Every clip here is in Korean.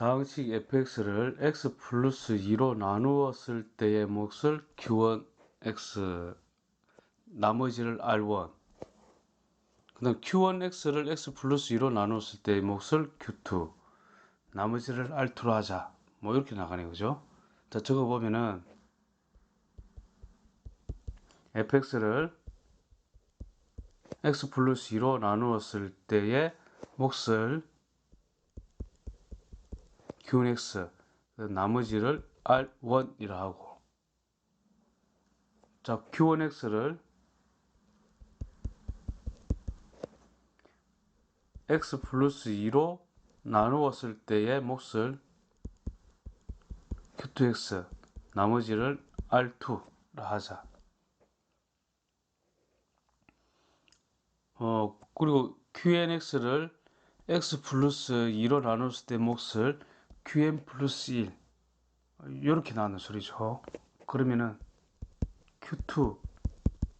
다항식 fx를 x 플러스 2로 나누었을 때의 몫을 q1x 나머지를 r1 그 다음 q1x를 x 플러스 2로 나누었을 때의 몫을 q2 나머지를 r2로 하자. 뭐 이렇게 나가네 그죠? 자 저거 보면은 fx를 x 플러스 2로 나누었을 때의 몫을 q1x 나머지를 r1이라 하고. 자 q1x를 x 플러스 2로 나누었을 때의 몫을 q2x 나머지를 r2라 하자. 어 그리고 qnx를 x 플러스 2로 나눴을 때 몫을 qn 플러스 1 이렇게 나오는 소리죠. 그러면은 q2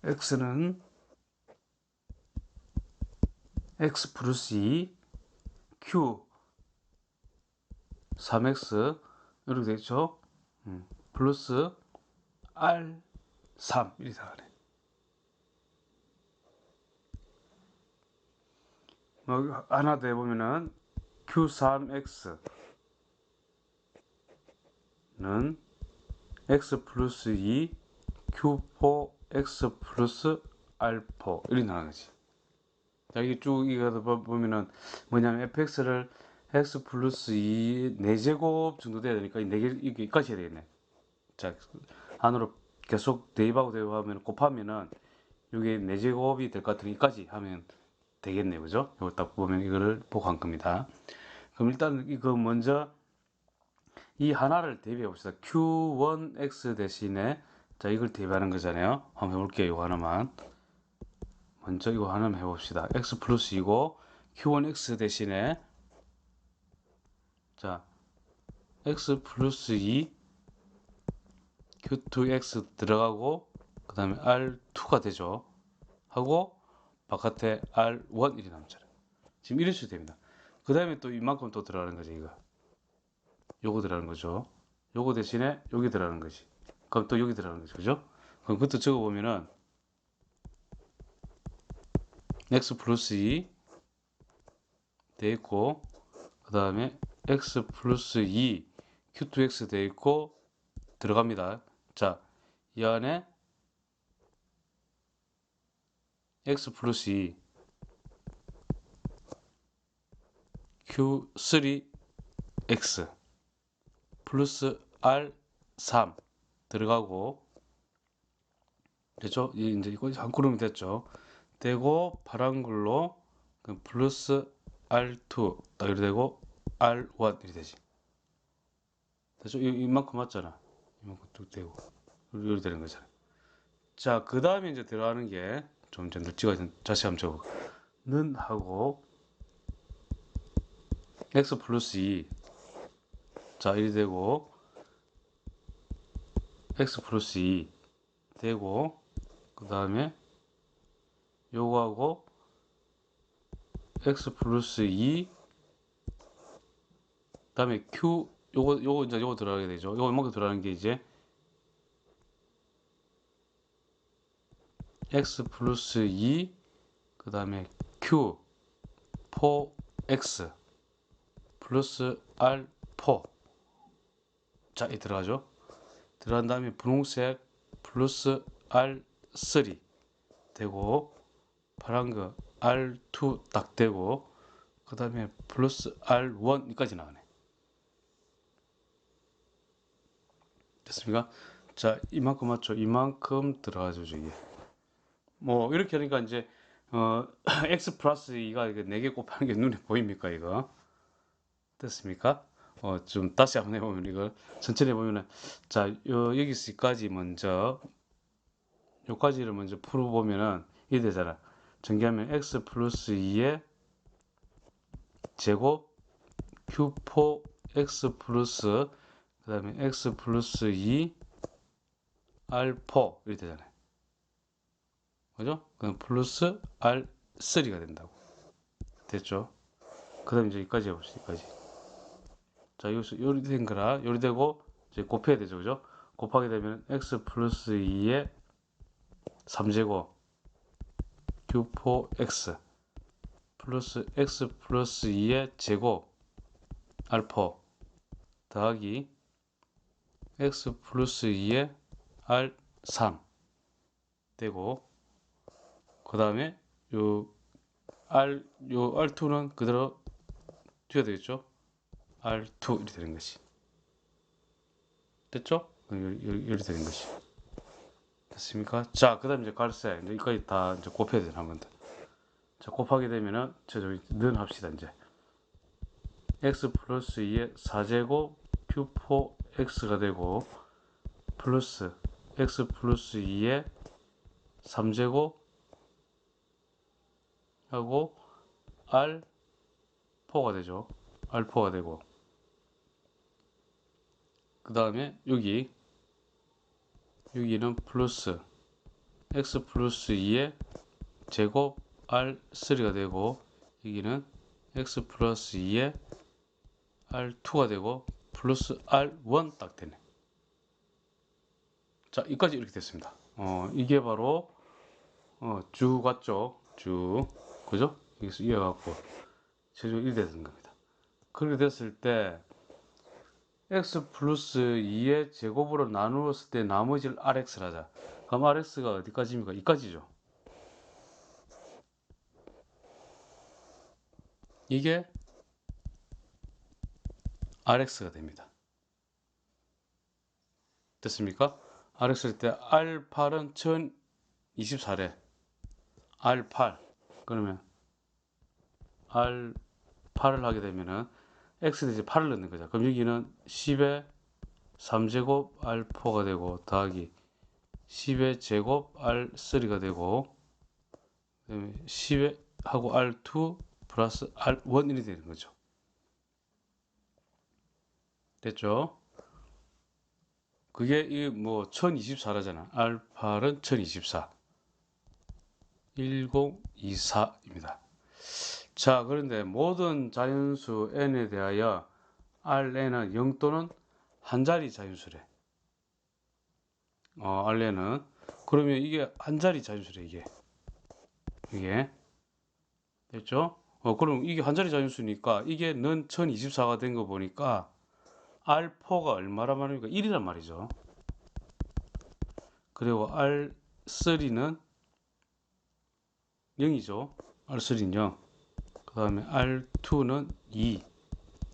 x는 x 플러스 2 q 3x 이렇게 되죠. 음, 플러스 r 3 이렇게 나가네. 뭐 하나 더 해보면은 q3x 는 x 플러스 2 q4 x 플러스 r4 이렇게 나가는 거지. 자, 이게 쭉 이거 보면은 뭐냐면 fx를 x 플러스 2 4제곱 정도 돼야 되니까 4개 이게까지 해야 되겠네. 자, 안으로 계속 대입하고 대입하면 곱하면은 이게 4제곱이 될 것 같으니 이까지 하면 되겠네요. 그죠? 이거 딱 보면 이거를 보고 한 겁니다. 그럼 일단 이거 먼저 이 하나를 대비해 봅시다. Q1X 대신에 자 이걸 대비하는 거잖아요. 한번 해볼게요. 이거 하나만. 먼저 이거 하나만 해봅시다. X 플러스 이고 Q1X 대신에 자 X 플러스 2 Q2X 들어가고 그 다음에 R2가 되죠. 하고 바깥에 R1 이렇게 남잖아요. 지금 이럴 수 됩니다. 그 다음에 또 이만큼 또 들어가는 거죠. 이거. 요거 들어가는 거죠. 요거 대신에 여기 들어가는 거지. 그럼 또 여기 들어가는 거죠. 그죠? 그럼 그것도 적어보면은 x 플러스 2 돼 있고 그 다음에 x 플러스 2 q2x 돼 있고 들어갑니다. 자, 이 안에 x 플러스 2 q3x 플러스 R3 들어가고 됐죠? 이제 이거 한 구름이 됐죠? 되고 파란 글로 플러스 R2 딱 이렇게 되고 R1 이렇게 되지. 됐죠? 이만큼 맞잖아. 이만큼 쭉 되고 이렇게 되는 거잖아. 자, 그 다음에 이제 들어가는 게좀 이제 늦지가 다시 한번 적어. 는 하고 x 플러스 2 자, 1이 되고 x 플러스 2 되고 그 다음에 요거하고 x 플러스 2 그다음에 q 요거 요거 이제 요거 들어가게 되죠. 요거 이만큼 들어가는 게 이제? X 플러스 2 그 다음에 q 4x 플러스 r 4 자, 이 들어가죠. 들어간 다음에 분홍색 플러스 R3 되고 파란 거 R2 딱 되고 그 다음에 플러스 R1까지 나가네. 됐습니까? 자, 이만큼 맞죠? 이만큼 들어가죠, 이게. 뭐 이렇게 하니까 이제 어, x 플러스 2가 4개 곱하는 게 눈에 보입니까, 이거? 됐습니까? 어, 좀 다시 한번 해보면 이걸 천천히 해보면은 자 요, 여기서까지 먼저 요까지를 먼저 풀어보면은 이게 되잖아 전개하면 x 플러스 2의 제곱 q4 x 플러스 그 다음에 x 플러스 2 r4 이렇게 되잖아요 그죠? 그럼 플러스 r3가 된다고 됐죠? 그 다음에 이제 여기까지 해봅시다 여기까지 자 여기서 요리 된 거라 요리 되고 이제 곱해야 되죠 그죠? 곱하게 되면 x 플러스 2의 3제곱 q4x 플러스 x 플러스 2의 제곱 알파 더하기 x 플러스 2의 r3 되고 그 다음에 요 r 요 r2는 그대로 뒤가 되겠죠 r2 이렇게 되는 것이 됐죠? 이렇게 되는 것이 됐습니까? 자 그 다음 이제 갈색 이제 여기까지 다 이제 곱해야 되나 한번 자 곱하게 되면은 저 저기 는 합시다 이제. x 플러스 2의 4제곱 q4x가 되고 플러스 x 플러스 2의 3제곱 하고 r4가 되죠. r4가 되고 그 다음에 여기 여기는 플러스 x 플러스 2의 제곱 r3가 되고 여기는 x 플러스 2의 r2가 되고 플러스 r1 딱 되네. 자 여기까지 이렇게 됐습니다. 어 이게 바로 어, 쭉 같죠? 쭉 그죠? 여기서 이어갖고 최종 1이 되는 겁니다. 그렇게 됐을 때 x 플러스 2의 제곱으로 나누었을 때 나머지를 rx를 하자 그럼 rx가 어디까지입니까 이까지죠 이게 RX가 됩니다. 됐습니까? RX일 때 R8은 1024래. R8 그러면 R8을 하게 되면은 X 대신 8을 넣는 거죠. 그럼 여기는 10의 3제곱 R4가 되고 더하기 10의 제곱 R3가 되고 그다음에 10의 하고 R2 플러스 R1이 되는 거죠. 됐죠? 그게 이뭐 1024라잖아. 알파는 1024. 1024입니다. 자, 그런데 모든 자연수 n에 대하여 Rn은 0 또는 한 자리 자연수래. 어, Rn은 그러면 이게 한 자리 자연수래 이게. 이게 됐죠? 어, 그럼 이게 한 자리 자연수니까 이게 는 1024가 된 거 보니까 R4가 얼마란 말입니까? 1이란 말이죠. 그리고 R3는 0이죠. R3는 0. 그 다음에 R2는 2,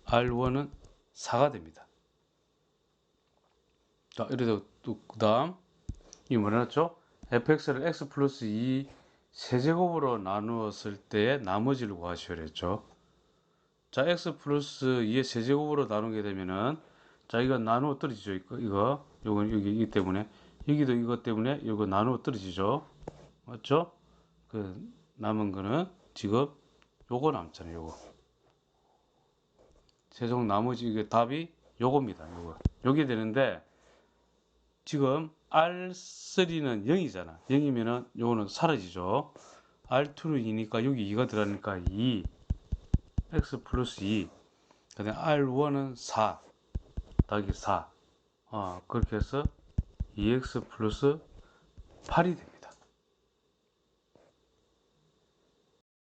R1은 4가 됩니다. 자, 이래도 그 다음, 이 뭐라죠? fx를 x 플러스 2 세제곱으로 나누었을 때의 나머지를 구하시오 그랬죠. 자, x 플러스 2의 세제곱으로 나누게 되면은 자, 이거 나누어 떨어지죠. 이거, 이거, 요건 여기 이기 때문에 여기도 이것 때문에 이거 나누어 떨어지죠. 맞죠? 그 남은 거는 지금 요거 남잖아요. 요거. 최종 나머지 이게 답이 요겁니다. 요거. 요게 되는데 지금 R3는 0이잖아. 0이면은 요거는 사라지죠. R2는 2니까 여기 2가 들어가니까 2 x 플러스 2 그다음에 R1은 4 더하기 4 어, 그렇게 해서 2x 플러스 8이 됩니다.